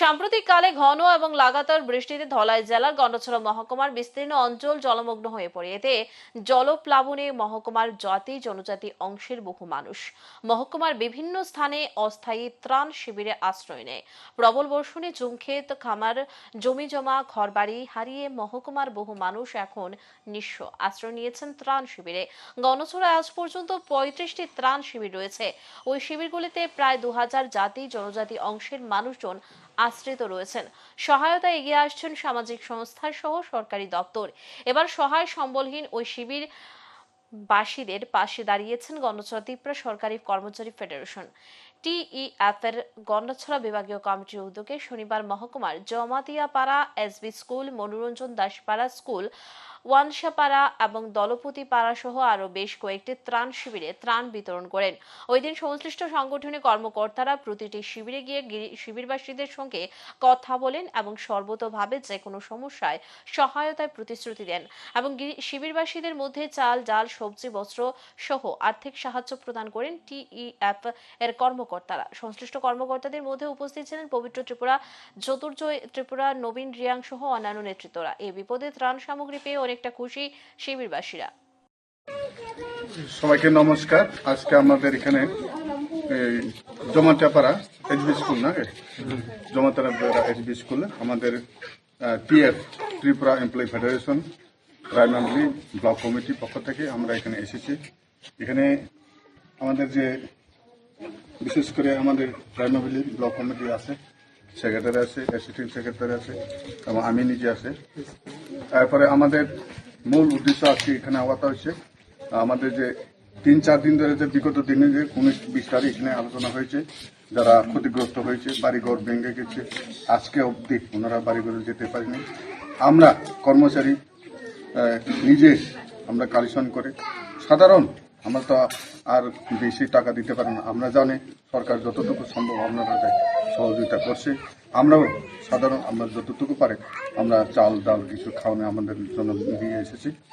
সাম্প্রতিককালে ঘন এবং লাগাতার বৃষ্টিতে ধলাই জেলার গন্ডছড়া মহকুমার বিস্তীর্ণ অঞ্চল জলমগ্ন হয়ে পড়ে। এতে জলপ্লাবনে মহকুমার জাতি, জনজাতি অংশের বহু মানুষ। মহকুমার বিভিন্ন স্থানে অস্থায়ী ত্রাণ শিবিরে আশ্রয় নেয়। প্রবল বর্ষণে জুমক্ষেত খামার জমি জমা ঘরবাড়ি হারিয়ে মহকুমার বহু মানুষ এখন নিঃস্ব। আশ্রয় নিয়েছেন ত্রাণ শিবিরে। গণছড়ায় আজ পর্যন্ত পঁয়ত্রিশটি ত্রাণ শিবির রয়েছে। ওই শিবিরগুলিতে প্রায় দু হাজার জাতি, জনজাতি অংশের মানুষজন আশ্রিত রয়েছেন। সহায়তা এগিয়ে আসছেন সামাজিক সংস্থার সহ সরকারি দপ্তর। এবার সহায় সম্বলহীন ওই শিবির বাসীদের পাশে দাঁড়িয়েছেন গণছড়া ত্রিপুরা সরকারি কর্মচারী ফেডারেশন। টিইএফ এর গন্ডছড়া বিভাগীয় কমিটির উদ্যোগে শনিবার মহকুমার Jamatiyapara SB school, Manoranjan Daspara school Wansapara এবং দলপতি পাড়া সহ আরও বেশ কয়েকটি ত্রাণ শিবিরে ত্রাণ বিতরণ করেন। ওই দিন সংশ্লিষ্ট সংগঠনের কর্মকর্তারা প্রতিটি শিবিরে গিয়ে শিবিরবাসীদের সঙ্গে কথা বলেন এবং সর্বতোভাবে যে কোনো সমস্যায় সহায়তায় প্রতিশ্রুতি দেন এবং শিবিরবাসীদের মধ্যে চাল, ডাল, সবজি, বস্ত্র সহ আর্থিক সাহায্য প্রদান করেন টিইএফ এর কর্মকর্তারা। সংশ্লিষ্ট কর্মকর্তাদের মধ্যে উপস্থিত ছিলেন পবিত্র ত্রিপুরা চতুর্জয় ত্রিপুরা, নবীন রিয়াং সহ অন্যান্য নেতৃত্বরা। এই বিপদে ত্রাণ সামগ্রী পেয়ে অনেকটা খুশি শিবিরবাসীরা। সবাইকে নমস্কার। আজকে আমাদের এখানে জমাটাপাড়া এইচবি স্কুল না? Jamatapara HB school. আমাদের TF, Tripura employee federation Raimandali block কমিটির পক্ষ থেকে আমরা এখানে এসেছি। এখানে আমাদের যে, বিশেষ করে আমাদের রায়মান্ডলি ব্লক কমিটি আছে, সেক্রেটারি আছে, অ্যাসিস্ট্যান্ট সেক্রেটারি আছে, এবং আমি নিজে আছে। তারপরে আমাদের মূল উদ্দেশ্য আজকে এখানে আওয়াতা হচ্ছে আমাদের যে তিন, চার দিন ধরে যে বিগত দিনে যে উনিশ, বিশ তারিখ এখানে আলোচনা হয়েছে, যারা ক্ষতিগ্রস্ত হয়েছে, বাড়িঘর ভেঙে গেছে, আজকে অবধি ওনারা বাড়িঘরে যেতে পারেনি। আমরা কর্মচারী নিজে আমরা কালেকশন করে, সাধারণ আমরা তো আর বেশি টাকা দিতে পারি না। আমরা জানি সরকার যতটুকু সম্ভব আপনারা দেয় সহযোগিতা করছে। আমরাও সাধারণ, আমরা যতটুকু পারে, আমরা চাল, ডাল কিছু খাওয়ানো আমাদের জন্য দিয়ে এসেছি।